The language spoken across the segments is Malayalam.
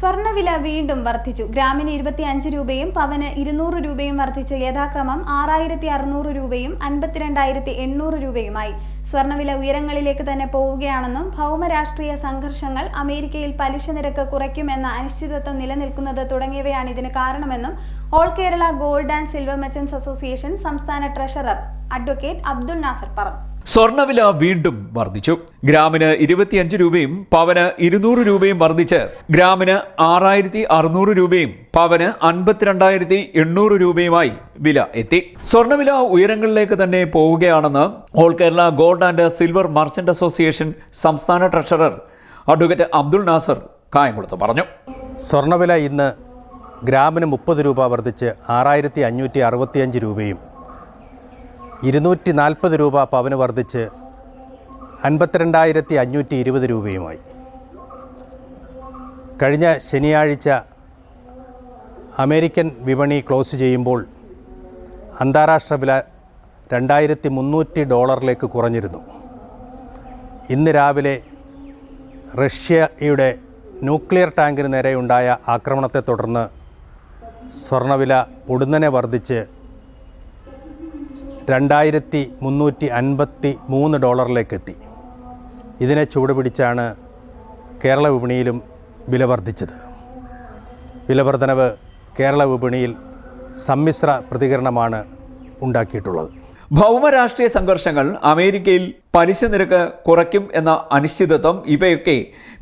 സ്വർണവില വീണ്ടും വർദ്ധിച്ചു. ഗ്രാമിന് ഇരുപത്തി അഞ്ച് രൂപയും പവന് ഇരുന്നൂറ് രൂപയും വർദ്ധിച്ച് യഥാക്രമം ആറായിരത്തി അറുന്നൂറ് രൂപയും അൻപത്തിരണ്ടായിരത്തി എണ്ണൂറ് രൂപയുമായി. സ്വർണവില ഉയരങ്ങളിലേക്ക് തന്നെ പോവുകയാണെന്നും ഭൗമരാഷ്ട്രീയ സംഘർഷങ്ങൾ അമേരിക്കയിൽ പലിശ നിരക്ക് കുറയ്ക്കുമെന്ന അനിശ്ചിതത്വം നിലനിൽക്കുന്നത് തുടങ്ങിയവയാണ് ഇതിന് കാരണമെന്നും all Kerala gold and silver merchants association സംസ്ഥാന ട്രഷറർ അഡ്വക്കേറ്റ് അബ്ദുൽ നാസർ പറഞ്ഞു. സ്വർണവില വീണ്ടും വർദ്ധിച്ചു. ഗ്രാമിന് ഇരുപത്തിയഞ്ച് രൂപയും പവന് ഇരുന്നൂറ് രൂപയും വർദ്ധിച്ച്. ഗ്രാമിന് ആറായിരത്തി അറുന്നൂറ് രൂപയും പവന് അൻപത്തിരണ്ടായിരത്തി എണ്ണൂറ് രൂപയുമായി വില എത്തി. സ്വർണവില ഉയരങ്ങളിലേക്ക് തന്നെ പോവുകയാണെന്ന് all Kerala gold and silver merchant association സംസ്ഥാന ട്രഷറർ അഡ്വക്കേറ്റ് അബ്ദുൾ നാസർ കായംകുളത്ത് പറഞ്ഞു. സ്വർണവില ഇന്ന് ഗ്രാമിന് മുപ്പത് രൂപ വർദ്ധിച്ച് ആറായിരത്തി അഞ്ഞൂറ്റി അറുപത്തിയഞ്ച് രൂപയും ഇരുന്നൂറ്റി നാൽപ്പത് രൂപ പവന് വർദ്ധിച്ച് അൻപത്തിരണ്ടായിരത്തി അഞ്ഞൂറ്റി ഇരുപത് രൂപയുമായി. കഴിഞ്ഞ ശനിയാഴ്ച അമേരിക്കൻ വിപണി ക്ലോസ് ചെയ്യുമ്പോൾ അന്താരാഷ്ട്ര വില രണ്ടായിരത്തി മുന്നൂറ്റി ഡോളറിലേക്ക് കുറഞ്ഞിരുന്നു. ഇന്ന് രാവിലെ റഷ്യയുടെ ന്യൂക്ലിയർ ടാങ്കിന് നേരെയുണ്ടായ ആക്രമണത്തെ തുടർന്ന് സ്വർണവില പൊടുന്നനെ വർദ്ധിച്ച് രണ്ടായിരത്തി മുന്നൂറ്റി അൻപത്തി മൂന്ന് ഡോളറിലേക്കെത്തി. ഇതിനെ ചൂടുപിടിച്ചാണ് കേരള വിപണിയിലും വില വർദ്ധിച്ചത് വിലവർധനവ് കേരള വിപണിയിൽ സമ്മിശ്ര പ്രതികരണമാണ് ഉണ്ടാക്കിയിട്ടുള്ളത്. ഭൗമരാഷ്ട്രീയ സംഘർഷങ്ങൾ അമേരിക്കയിൽ പലിശ നിരക്ക് കുറയ്ക്കും എന്ന അനിശ്ചിതത്വം ഇവയൊക്കെ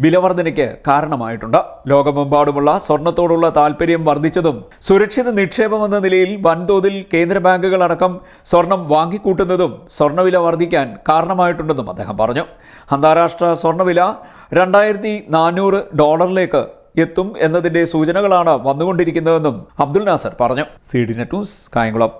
വിലവർധനയ്ക്ക് കാരണമായിട്ടുണ്ട്. ലോകമെമ്പാടുമുള്ള സ്വർണത്തോടുള്ള താല്പര്യം വർദ്ധിച്ചതും സുരക്ഷിത നിക്ഷേപമെന്ന നിലയിൽ വൻതോതിൽ കേന്ദ്ര ബാങ്കുകൾ അടക്കം സ്വർണം വാങ്ങിക്കൂട്ടുന്നതും സ്വർണവില വർദ്ധിക്കാൻ കാരണമായിട്ടുണ്ടെന്നും അദ്ദേഹം പറഞ്ഞു. അന്താരാഷ്ട്ര സ്വർണവില രണ്ടായിരത്തി നാനൂറ് ഡോളറിലേക്ക് എത്തും എന്നതിന്റെ സൂചനകളാണ് വന്നുകൊണ്ടിരിക്കുന്നതെന്നും അബ്ദുൽ നാസർ പറഞ്ഞു. C D net news Kayamkulam.